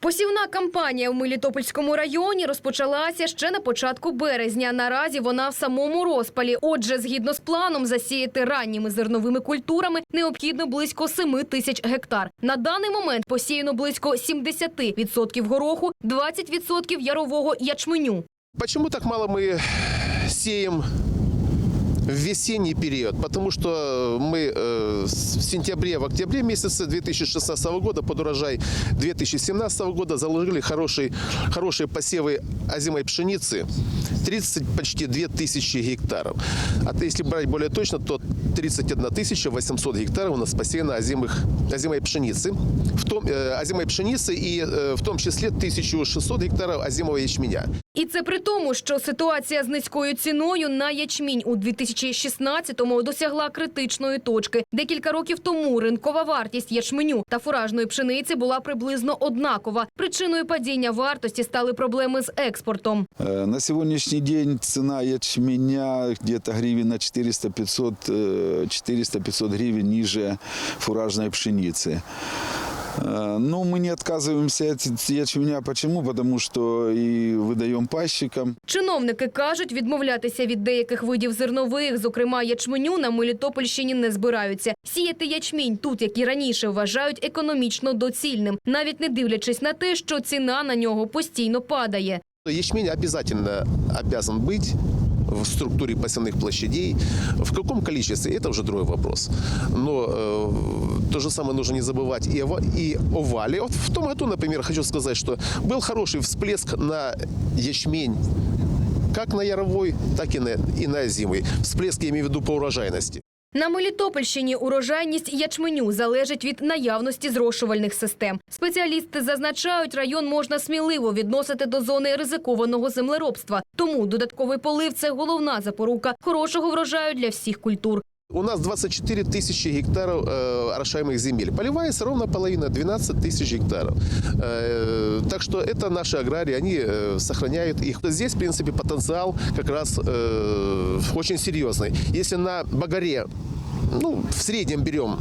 Посівна кампанія в Мелітопольському районі розпочалася ще на початку березня. Наразі вона в самому розпалі. Отже, згідно з планом, засіяти ранніми зерновими культурами необхідно близько 7 тисяч гектар. На даний момент посіяно близько 70% гороху, 20% ярового ячменю. Почему так мало мы сеем в весенний период? Потому что мы э, в сентябре, в октябре месяце 2016 года под урожай 2017 года заложили хороший, хорошие посевы озимой пшеницы. 30 почти 2 тысячи гектаров. А если брать более точно, то 31 тысяча 800 гектаров у нас посеяно озимых, озимой пшеницы. В том, э, озимой пшеницы и э, в том числе 1600 гектаров озимого ячменя. І це при тому, що ситуація з низькою ціною на ячмінь у 2016-му досягла критичної точки. Декілька років тому ринкова вартість ячменю та фуражної пшениці була приблизно однакова. Причиною падіння вартості стали проблеми з експортом. Э, На сегодняшний день цена ячменя где-то гривен на 400-500 э, 400-500 гривен ниже фуражной пшеницы. Э, Но мы не отказываемся от ячменя. Почему? Потому что и выдаем пасечникам. Чиновники кажуть, відмовлятися від деяких видів зернових, зокрема ячменю, на Мелітопольщині не збираються. Сіяти ячмінь тут, як і раніше, вважають економічно доцільним, навіть не дивлячись на те, що ціна на нього постійно падає. Ячмень обязательно обязан быть в структуре посевных площадей. В каком количестве, это уже другой вопрос. Но э, то же самое нужно не забывать и о, ва- и о вале. Вот в том году, например, хочу сказать, что был хороший всплеск на ячмень как на яровой, так и на, и на озимый. Всплеск я имею в виду по урожайности. На Мелітопольщині урожайність ячменю залежить від наявності зрошувальних систем. Спеціалісти зазначають, район можна сміливо відносити до зони ризикованого землеробства. Тому додатковий полив – це головна запорука хорошого врожаю для всіх культур. У нас 24 тысячи гектаров э, орошаемых земель. Поливается ровно половина, 12 тысяч гектаров. Э, так что это наши аграрии, они э, сохраняют их. Здесь, в принципе, потенциал как раз э, очень серьезный. Если на Багаре, ну, в среднем берем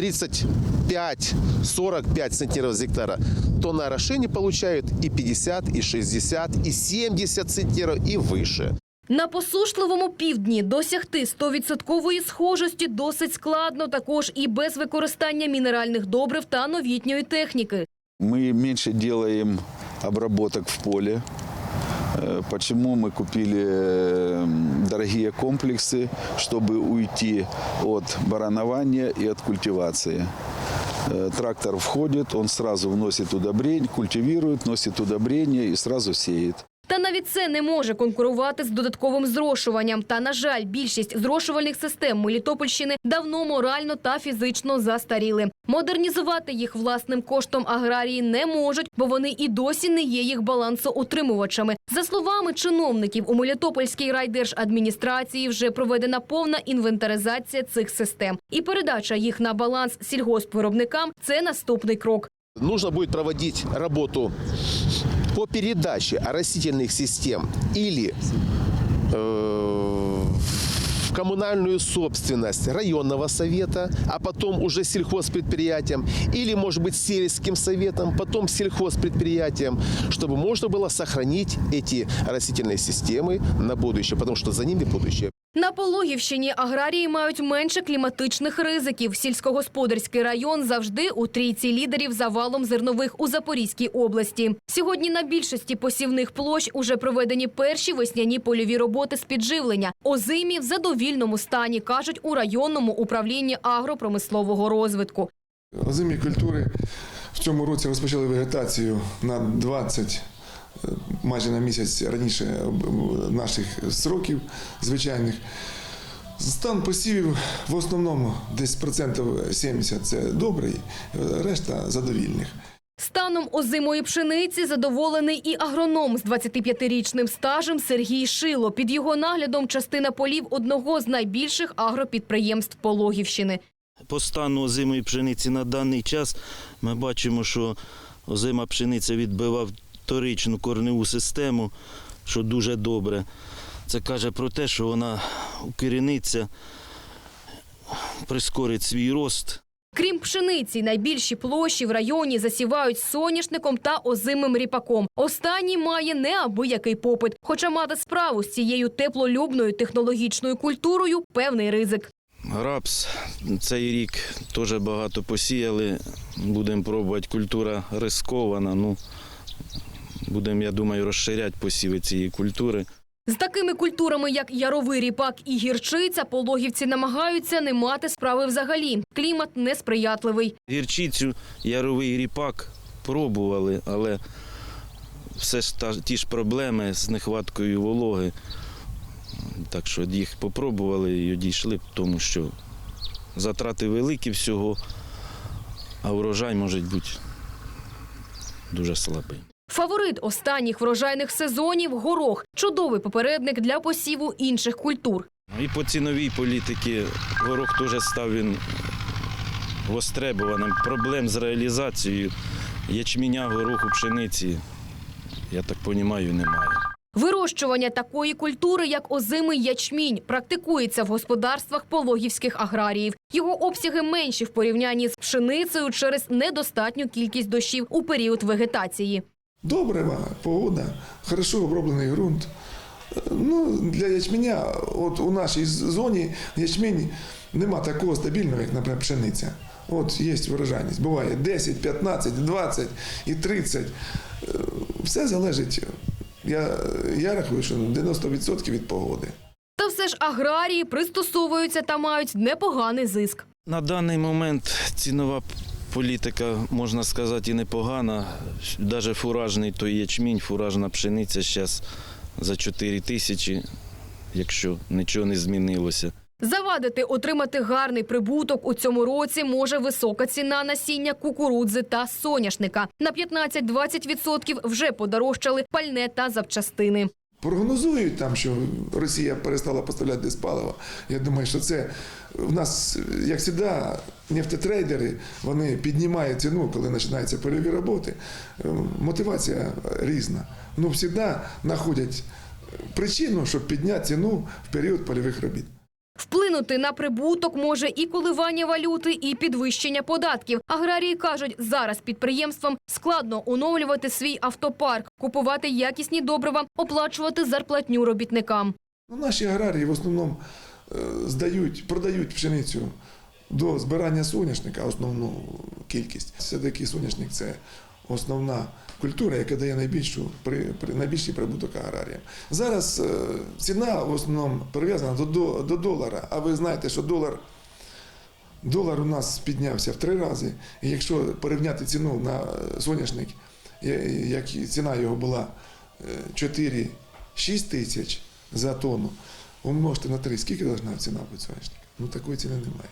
35-45 центнеров с гектара, то на орошении получают и 50, и 60, и 70 центнеров, и выше. На посушливому півдні досягти 100% схожості досить складно, також і без використання мінеральних добрив та новітньої техніки. Мы меньше делаем обработок в поле. Э, Почему мы купили э, дорогие комплексы, чтобы уйти от баранования и от культивации. Э, Трактор входит, он сразу вносит удобрение, культивирует, носит удобрение и сразу сеет. Та навіть це не може конкурувати з додатковим зрошуванням. Та, на жаль, більшість зрошувальних систем Мелітопольщини давно морально та фізично застаріли. Модернізувати їх власним коштом аграрії не можуть, бо вони і досі не є їх балансоутримувачами. За словами чиновників, у Мелітопольській райдержадміністрації вже проведена повна інвентаризація цих систем. І передача їх на баланс сільгоспвиробникам – це наступний крок. нужно будет проводить работу по передаче растительных систем или э, в коммунальную собственность районного совета, а потом уже сельхозпредприятиям, или, может быть, сельским советом, потом сельхозпредприятиям, чтобы можно было сохранить эти растительные системы на будущее, потому что за ними будущее. На Пологівщині аграрії мають менше кліматичних ризиків. Сільськогосподарський район завжди у трійці лідерів за валом зернових у Запорізькій області. Сьогодні на більшості посівних площ уже проведені перші весняні польові роботи з підживлення. Озимі в задовільному стані, кажуть у районному управлінні агропромислового розвитку. Озимі культури в цьому році розпочали вегетацію на 20, е, майже на місяць раніше е, наших сроків звичайних. Стан посівів в основному десь процентів 70 це добрий, е, решта задовільних. Станом озимої пшениці задоволений і агроном з 25-річним стажем Сергій Шило. Під його наглядом частина полів одного з найбільших агропідприємств Пологівщини. По стану озимої пшениці на даний час ми бачимо, що озима пшениця відбивав вторичну корневу систему, що дуже добре. Це каже про те, що вона укоріниться, прискорить свій рост. Крім пшениці, найбільші площі в районі засівають соняшником та озимим ріпаком. Останній має неабиякий попит, хоча мати справу з цією теплолюбною технологічною культурою певний ризик. Рапс цей рік теж багато посіяли. Будемо пробувати. Культура рискована. Ну, будемо, я думаю, розширяти посіви цієї культури. З такими культурами, як яровий ріпак і гірчиця, пологівці намагаються не мати справи взагалі. Клімат несприятливий. Гірчицю, яровий ріпак пробували, але все ж та, ті ж проблеми з нехваткою вологи. Так що їх попробували і дійшли к тому, що затрати великі всього, а урожай може бути дуже слабий. Фаворит останніх врожайних сезонів горох чудовий попередник для посіву інших культур. І по ціновій політиці горох теж став він востребуваним. Проблем з реалізацією ячменя, гороху, пшениці, я так розумію, немає. Вирощування такої культури, як озимий ячмінь, практикується в господарствах пологівських аграріїв. Його обсяги менші в порівнянні з пшеницею через недостатню кількість дощів у період вегетації. Добрива, погода, хорошо оброблений ґрунт. Ну, для ячменя, от у нашій зоні ячмінь нема такого стабільного, як, наприклад, пшениця. От є врожайність. Буває 10, 15, 20 і 30. Е, Все залежить. Я, я рахую, що 90% від погоди. Та все ж аграрії пристосовуються та мають непоганий зиск. На даний момент цінова політика, можна сказати, і непогана. Навіть фуражний той ячмінь, фуражна пшениця зараз за 4 тисячі, якщо нічого не змінилося. Завадити отримати гарний прибуток у цьому році може висока ціна насіння кукурудзи та соняшника. На 15-20% вже подорожчали пальне та запчастини. Прогнозують там, що Росія перестала поставляти палива. Я думаю, що це в нас, як завжди, нефтетрейдери, вони піднімають ціну, коли починаються польові роботи. Е, Мотивація різна. Ну, завжди знаходять причину, щоб підняти ціну в період польових робіт. Вплинути на прибуток може і коливання валюти, і підвищення податків. Аграрії кажуть, зараз підприємствам складно оновлювати свій автопарк, купувати якісні добрива, оплачувати зарплатню робітникам. Ну, наші аграрії в основному е, здають, продають пшеницю до збирання соняшника, основну кількість. Все-таки соняшник це основна культура, яка дає найбільшу, найбільший прибуток аграріям. Зараз е, ціна в основному прив'язана до, до, до долара, а ви знаєте, що долар. Долар у нас піднявся в три рази. І якщо порівняти ціну на е, соняшник, е, як ціна його була е, 4-6 тисяч за тонну, умножте на 3, скільки должна ціна бути соняшника? Ну такої ціни немає.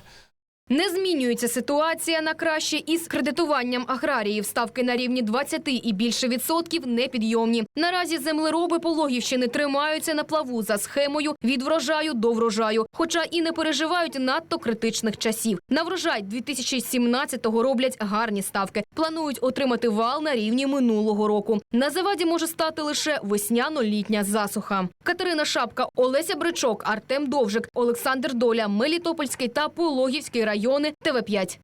Не змінюється ситуація на краще із кредитуванням аграріїв. Ставки на рівні 20 і більше відсотків непідйомні. Наразі землероби Пологівщини тримаються на плаву за схемою від врожаю до врожаю, хоча і не переживають надто критичних часів. На врожай 2017-го роблять гарні ставки. Планують отримати вал на рівні минулого року. На заваді може стати лише весняно-літня засуха. Катерина Шапка, Олеся Бричок, Артем Довжик, Олександр Доля, Мелітопольський та Пологівський райони. ТВ 5